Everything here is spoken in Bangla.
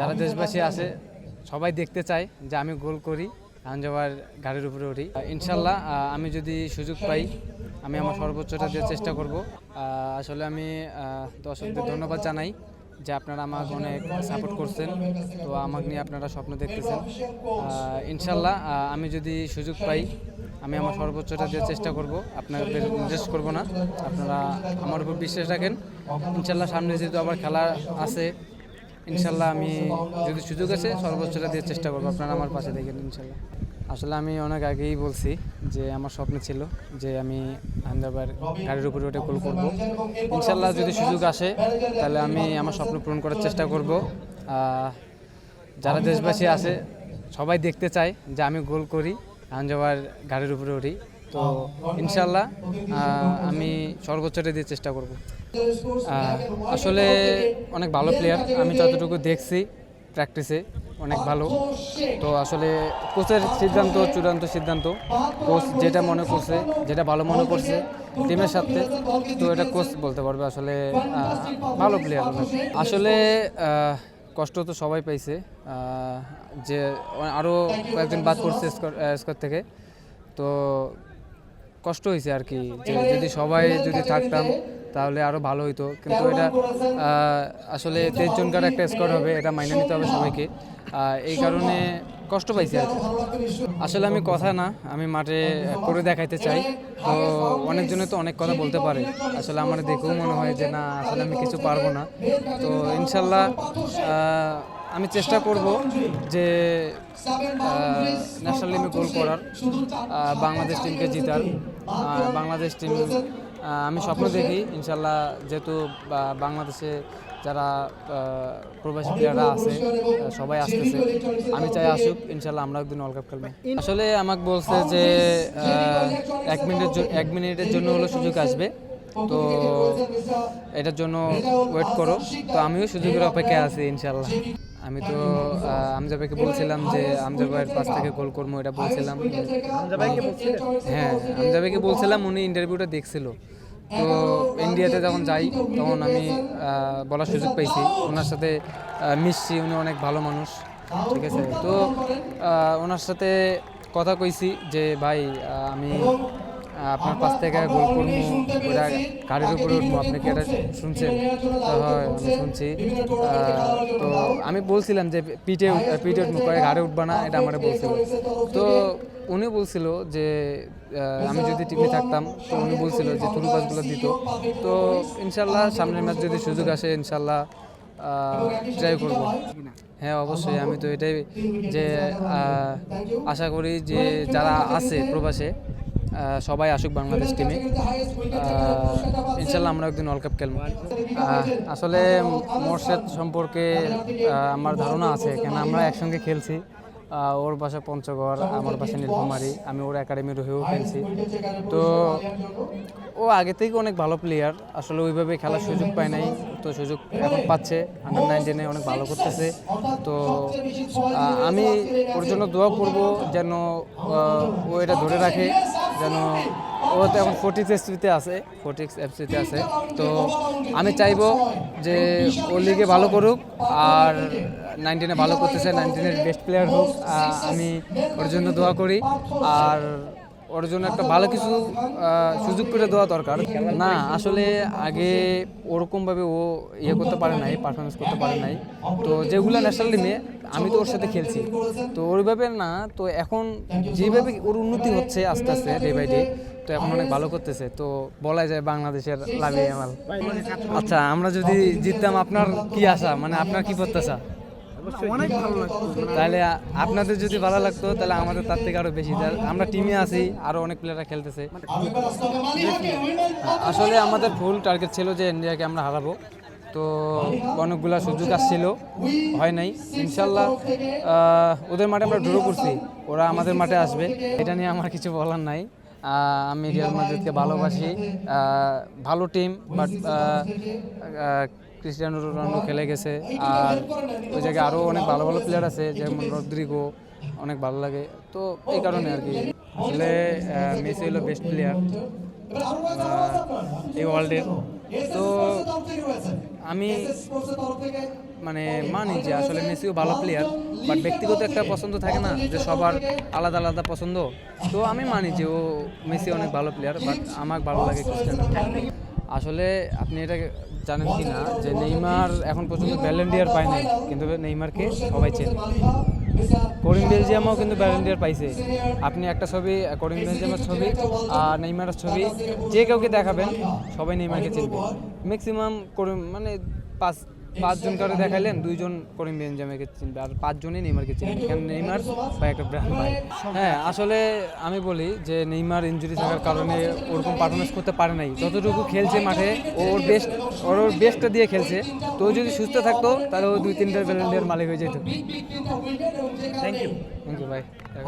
যারা দেশবাসী আছে, সবাই দেখতে চায় যে আমি গোল করি আঞ্জাবার গাড়ির উপরে উঠি। ইনশাল্লাহ আমি যদি সুযোগ পাই, আমি আমার সর্বোচ্চটা দিয়ে চেষ্টা করব। আসলে আমি দর্শকদের ধন্যবাদ জানাই যে আপনারা আমাকে অনেক সাপোর্ট করছেন। তো আমাকে নিয়ে আপনারা স্বপ্ন দেখতেছেন। ইনশাল্লাহ আমি যদি সুযোগ পাই, আমি আমার সর্বোচ্চটা দিয়ে চেষ্টা করব। আপনাদের নির্দেশ করব না। আপনারা আমার উপর বিশ্বাস রাখেন। ইনশাল্লাহ, সামনে যেহেতু আবার খেলা আছে ইনশাল্লাহ আমি যদি সুযোগ আছে সর্বোচ্চটা দিয়ে চেষ্টা করব। আপনারা আমার পাশে দেখেন ইনশাল্লাহ। আসলে আমি অনেক আগেই বলছি যে আমার স্বপ্ন ছিল যে আমি আহমেদাবাদ গাড়ির উপরে ওটা গোল করব। ইনশাল্লাহ যদি সুযোগ আসে, তাহলে আমি আমার স্বপ্ন পূরণ করার চেষ্টা করব। যারা দেশবাসী আছে, সবাই দেখতে চায় যে আমি গোল করি আঞ্জাবার গাড়ির উপরে উঠি। তো ইনশাল্লাহ আমি সর্বোচ্চটা দিয়ে চেষ্টা করব। আসলে অনেক ভালো প্লেয়ার আমি যতটুকু দেখছি প্র্যাকটিসে অনেক ভালো। তো আসলে কোচের সিদ্ধান্ত, চূড়ান্ত সিদ্ধান্ত, কোচ যেটা মনে করছে, যেটা ভালো মনে করছে টিমের সাথে, তো এটা কোচ বলতে পারবে আসলে ভালো প্লেয়ার আসলে কষ্ট তো সবাই পাইছে যে আরও কয়েকজন বাদ করছে স্কোর থেকে। তো কষ্ট হয়েছে আর কি। যে যদি সবাই যদি থাকতাম তাহলে আরও ভালো হইতো। কিন্তু এটা আসলে তেইশ জনকার একটা স্কোয়াড হবে এটা মাইনে নিতে হবে সবাইকে। এই কারণে কষ্ট পাইছি আর কি। আসলে আমি কথা না আমি মাঠে করে দেখাইতে চাই। তো অনেকজনে তো অনেক কথা বলতে পারে। আসলে আমার দেখেও মনে হয় যে না আসলে আমি কিছু পারব না। তো ইনশাল্লাহ আমি চেষ্টা করব যে ন্যাশনাল টিমে গোল করার বাংলাদেশ টিমকে জিতার। বাংলাদেশ টিম আমি স্বপ্ন দেখি, ইনশাল্লাহ যেহেতু বাংলাদেশে যারা প্রবাসী প্লেয়াররা আছে সবাই আসতেছে। আমি চাই আসুক, ইনশাল্লাহ আমরা একদিন ওয়ার্ল্ড কাপ খেলব। আসলে আমাকে বলছে যে এক মিনিটের এক মিনিটের জন্য হলো সুযোগ আসবে। তো এটার জন্য ওয়েট করো। তো আমিও সুযোগের অপেক্ষায় আছি, ইনশাল্লাহ। আমি তো আহ, আমজা ভাইকে বলছিলাম যে আমজা ভাইয়ের পাশ থেকে গোল করব এটা বলছিলাম। হ্যাঁ আমজা ভাইকে বলছিলাম উনি ইন্টারভিউটা দেখছিল। তো ইন্ডিয়াতে যখন যাই তখন আমি বলার সুযোগ পাইছি। ওনার সাথে মিশছি উনি অনেক ভালো মানুষ ঠিক আছে? তো ওনার সাথে কথা কইছি যে ভাই আমি আপনার পাশ থেকে গোল করব ওরা গাড়ির উপরে উঠবো আপনি কি এটা শুনছেন? হয় আমি শুনছি। তো আমি বলছিলাম যে পিঠে পিঠে উঠবো কয়ে গাড়ি উঠবা না এটা আমার বলছিল। তো উনি বলছিল যে আমি যদি টিমে থাকতাম তো উনি বলছিল যে তুলু পাসগুলো দিত। তো ইনশাল্লাহ সামনের ম্যাচ যদি সুযোগ আসে ইনশাল্লাহ ট্রাই করব। হ্যাঁ। অবশ্যই আমি তো এটাই যে আশা করি যে যারা আছে প্রবাসে সবাই আসুক বাংলাদেশ টিমে ইনশাল্লাহ আমরা একদিন ওয়ার্ল্ড কাপ খেলব। আসলে মোর্শেদ সম্পর্কে আমার ধারণা আছে, কেন আমরা একসঙ্গে খেলছি। ওর বাসা পঞ্চগড়, আমার বাসা নীলকুমারী আমি ওর একাডেমির হয়েও খেলছি। তো ও আগে থেকে অনেক ভালো প্লেয়ার আসলে ওইভাবে খেলার সুযোগ পায় নাই। তো সুযোগ এখন পাচ্ছে আন্ডার নাইনটিনে অনেক ভালো করতেছে। তো আমি ওর জন্য দোয়া করব যেন ও এটা ধরে রাখে। যেন ও তো এখন ফোর্টি এফসিতে আছে ফোর্টি এফসিতে আছে। তো আমি চাইব যে ও লিগে ভালো করুক, আর নাইনটিনে ভালো করতেছে নাইনটিনের বেস্ট প্লেয়ার হোক আমি ওর জন্য দোয়া করি। আর ওর জন্য একটা ভালো কিছু সুযোগ করে দেওয়া দরকার। না, আসলে আগে ওরকমভাবে ও ইয়ে করতে পারে নাই পারফরমেন্স করতে পারে নাই। তো যেগুলো ন্যাশনাল টিমে আমি তো ওর সাথে খেলছি। তো ওইভাবে না তো এখন যেভাবে ওর উন্নতি হচ্ছে আস্তে আস্তে ডে বাই ডে তো এখন অনেক ভালো করতেছে। তো বলা যায় বাংলাদেশের লাভে আমার। আচ্ছা আমরা যদি জিততাম আপনার কি আশা? মানে আপনার কি প্রত্যাশা? অনেক ভালো লাগতো। তাহলে আপনাদের যদি ভালো লাগতো তাহলে আমাদের তার থেকে আরও বেশি। আমরা টিমে আছি আরও অনেক প্লেয়াররা খেলতেছে। আসলে আমাদের ফুল টার্গেট ছিল যে ইন্ডিয়াকে আমরা হারাবো। তো অনেকগুলা সুযোগ আসছিল, হয় নাই। ইনশাল্লাহ ওদের মাঠে আমরা ড্র করছি, ওরা আমাদের মাঠে আসবে। এটা নিয়ে আমার কিছু বলার নাই। আমি রিয়াল মাদ্রিদকে ভালোবাসি। ভালো টিম বাট ক্রিস্টিয়ানো রোনাল্ডো খেলে গেছে। আর ওই জায়গায় আরও অনেক ভালো ভালো প্লেয়ার আছে, যেমন রদ্রিগো অনেক ভালো লাগে। তো এই কারণে আর কি। আসলে মেসি হলো বেস্ট প্লেয়ার এই ওয়ার্ল্ডের তো আমি মানে মানি যে আসলে মেসিও ভালো প্লেয়ার বাট ব্যক্তিগত একটা পছন্দ থাকে না যে সবার আলাদা আলাদা পছন্দ। তো আমি মানি যে ও মেসি অনেক ভালো প্লেয়ার বাট আমার ভালো লাগে ক্রিস্টিয়ানো আসলে আপনি এটা জানেন কি না যে নেইমার এখন পর্যন্ত ব্যালেন্ডিয়ার পায় নাই কিন্তু নেইমারকে সবাই চেনে। করিম বেলজিয়ামও কিন্তু ব্যালেন্ডিয়ার পাইছে। আপনি একটা ছবি করিম বেলজিয়ামের ছবি, আর নেইমারের ছবি, যে কাউকে দেখাবেন, সবাই নেইমারকে চিনবে। ম্যাক্সিমাম করিম মানে পাঁচ, পাঁচজন কাউকে দেখাইলেন, দুইজন করিম বেলজিয়ামকে চিনবে, আর পাঁচজনই নেইমারকে চিনবে কারণ নেইমার বা একটা ব্র্যান্ড হ্যাঁ আসলে আমি বলি যে নেইমার ইনজুরি থাকার কারণে ওরকম পারফরমেন্স করতে পারে নাই। যতটুকু খেলছে মাঠে ওর বেস্ট ওর ওর বেস্টটা দিয়ে খেলছে। তো যদি সুস্থ থাকতো, তাহলে ও দুই তিনটার ব্যালেন্ডিয়ার মালিক হয়ে যেত। ভাই